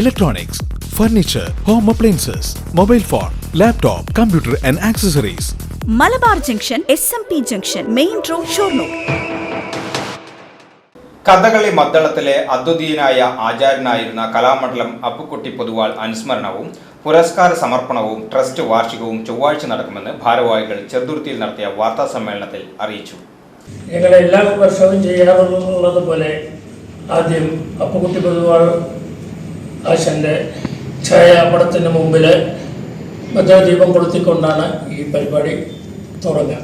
electronics, furniture home appliances mobile phone laptop computer and accessories Malabar junction S M P junction main road Shoranur. Kathakali മദ്ദളത്തിലെ അദ്വിതീയനായ ആചാര്യനായിരുന്ന കലാമണ്ഡലം അപ്പുക്കുട്ടി പൊതുവാൾ അനുസ്മരണവും പുരസ്കാര സമർപ്പണവും trust വാർഷികവും ചൊവ്വാഴ്ച നടക്കുമെന്ന് ഭാരവാഹികൾ ചെറുതുരുത്തിയിൽ നടത്തിയ വാർത്താ സമ്മേളനത്തിൽ അറിയിച്ചു. ഞങ്ങൾ എല്ലാ വർഷവും ചെയ്യാറുള്ളത് പോലെ ആദ്യം അപ്പുകുട്ടി പൊതുവാൾ ആശന്റെ ഛായാപടത്തിന് മുമ്പിൽ ബദ്ധദീപം കൊളുത്തിക്കൊണ്ടാണ് ഈ പരിപാടി തുടങ്ങുക.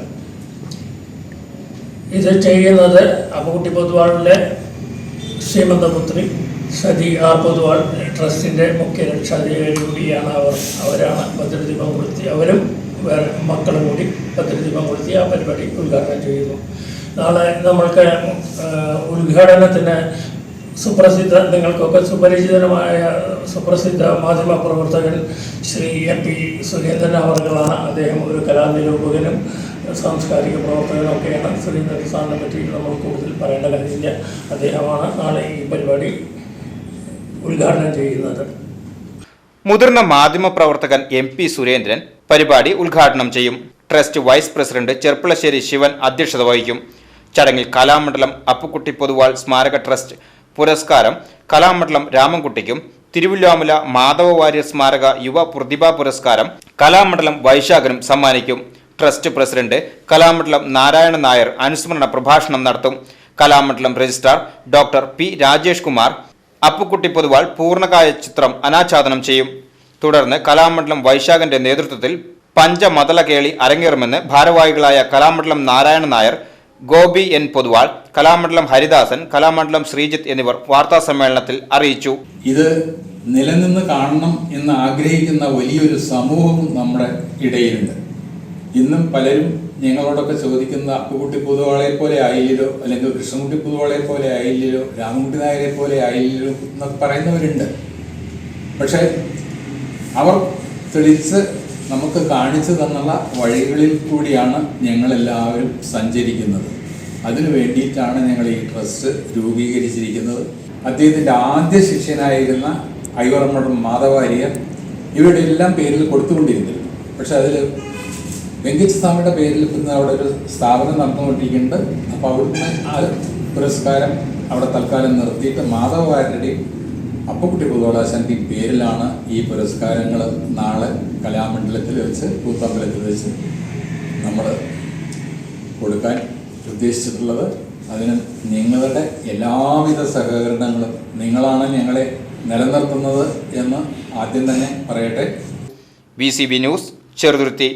ഇത് ചെയ്യുന്നത് അപ്പുകുട്ടി പൊതുവാളിലെ ശ്രീമന്തപുത്രി സതി ആർ പൊതുവാൾ ട്രസ്റ്റിന്റെ മുഖ്യ രക്ഷാധികാരി കൂടിയാണ് അവർ. അവരാണ് ഭദ്രദീപം കൊളുത്തി അവരും വേറെ മക്കളും കൂടി ഭദ്രദീപം കൊളുത്തി ആ പരിപാടി ഉദ്ഘാടനം ചെയ്യുന്നു. നാളെ നമ്മൾക്ക് ഉദ്ഘാടനത്തിന് സുപ്രസിദ്ധ നിങ്ങൾക്കൊക്കെ സുപരിചിതമായ സുപ്രസിദ്ധ മാധ്യമ പ്രവർത്തകൻ ശ്രീ എം പി സുരേന്ദ്രൻ അവർകളാണ് അദ്ദേഹം ഒരു കലാനിരൂപകനും സാംസ്കാരിക പ്രവർത്തകനൊക്കെയാണ് സുരേന്ദ്രൻ സാറിനെ പറ്റി നമ്മൾ കൂടുതൽ പറയേണ്ട കാര്യമില്ല. അദ്ദേഹമാണ് നാളെ ഈ പരിപാടി ഉദ്ഘാടനം ചെയ്യുന്നത്. മുതിർന്ന മാധ്യമ പ്രവർത്തകൻ എം പി സുരേന്ദ്രൻ പരിപാടി ഉദ്ഘാടനം ചെയ്യും. Trust vice president Cherpulassery Sivan അധ്യക്ഷത വഹിക്കും. ചടങ്ങിൽ കലാമണ്ഡലം അപ്പുക്കുട്ടി പൊതുവാൾ സ്മാരക ട്രസ്റ്റ് പുരസ്കാരം കലാമണ്ഡലം രാമൻകുട്ടിക്കും തിരുവില്ലാമല മാധവ വാര്യർ സ്മാരക യുവ പ്രതിഭാ പുരസ്കാരം കലാമണ്ഡലം വൈശാഖനും സമ്മാനിക്കും. ട്രസ്റ്റ് പ്രസിഡന്റ് കലാമണ്ഡലം നാരായണ നായർ അനുസ്മരണ പ്രഭാഷണം നടത്തും. Kalamandalam registrar doctor P Rajesh Kumar. Appukutty Poduval പൂർണകായ ചിത്രം അനാച്ഛാദനം ചെയ്യും. തുടർന്ന് കലാമണ്ഡലം വൈശാഖന്റെ നേതൃത്വത്തിൽ പഞ്ചമതല കേളി അരങ്ങേറുമെന്ന് ഭാരവാഹികളായ കലാമണ്ഡലം നാരായണ നായർ ഗോപി എൻ പൊതുവാൾ കലാമണ്ഡലം ഹരിദാസൻ കലാമണ്ഡലം ശ്രീജിത്ത് എന്നിവർ വാർത്താ സമ്മേളനത്തിൽ അറിയിച്ചു. ഇത് നിലനിന്ന് കാണണം എന്ന് ആഗ്രഹിക്കുന്ന വലിയൊരു സമൂഹം നമ്മുടെ ഇടയിലുണ്ട്. ഇന്നും പലരും ഞങ്ങളോടൊക്കെ ചോദിക്കുന്ന അപ്പുകുട്ടി പുതുവാളെ പോലെ ആയില്ലോ അല്ലെങ്കിൽ കൃഷ്ണൻകുട്ടി പുതുവാളെ പോലെ ആയില്ലോ രാമൻകുട്ടി നായരെ പോലെ ആയില്ലോ എന്നൊക്കെ പറയുന്നവരുണ്ട്. പക്ഷെ അവർ തെളിച്ച് നമുക്ക് കാണിച്ചു തന്നുള്ള വഴികളിൽ കൂടിയാണ് ഞങ്ങളെല്ലാവരും സഞ്ചരിക്കുന്നത്. അതിനു വേണ്ടിയിട്ടാണ് ഞങ്ങൾ ഈ ട്രസ്റ്റ് രൂപീകരിച്ചിരിക്കുന്നത്. അദ്ദേഹത്തിന്റെ ആദ്യ ശിഷ്യനായിരുന്ന ഐവറമ്മടം മാധവാര്യർ ഇവരുടെ എല്ലാം പേരിൽ കൊടുത്തുകൊണ്ടിരുന്നിരുന്നു. പക്ഷെ അതിൽ വെങ്കിട്ടസ്വാമിയുടെ പേരിൽ ഇന്ന് അവിടെ ഒരു സ്ഥാപനം നടന്നുകൊണ്ടിരിക്കുന്നുണ്ട്. അപ്പോൾ അവിടുന്ന് ആ പുരസ്കാരം അവിടെ തൽക്കാലം നിർത്തിയിട്ട് മാധവവാര്യരുടെയും അപ്പക്കുട്ടി പുതുവളാശാന്റെയും പേരിലാണ് ഈ പുരസ്കാരങ്ങൾ നാളെ കലാമണ്ഡലത്തിൽ വെച്ച് കൂത്തമ്പലത്തിൽ വെച്ച് നമ്മൾ കൊടുക്കാൻ ഉദ്ദേശിച്ചിട്ടുള്ളത് അതിന് നിങ്ങളുടെ എല്ലാവിധ സഹകരണങ്ങളും നിങ്ങളാണ് ഞങ്ങളെ നിലനിർത്തുന്നത് എന്ന് ആദ്യം തന്നെ പറയട്ടെ. B news Cheruthuruthy.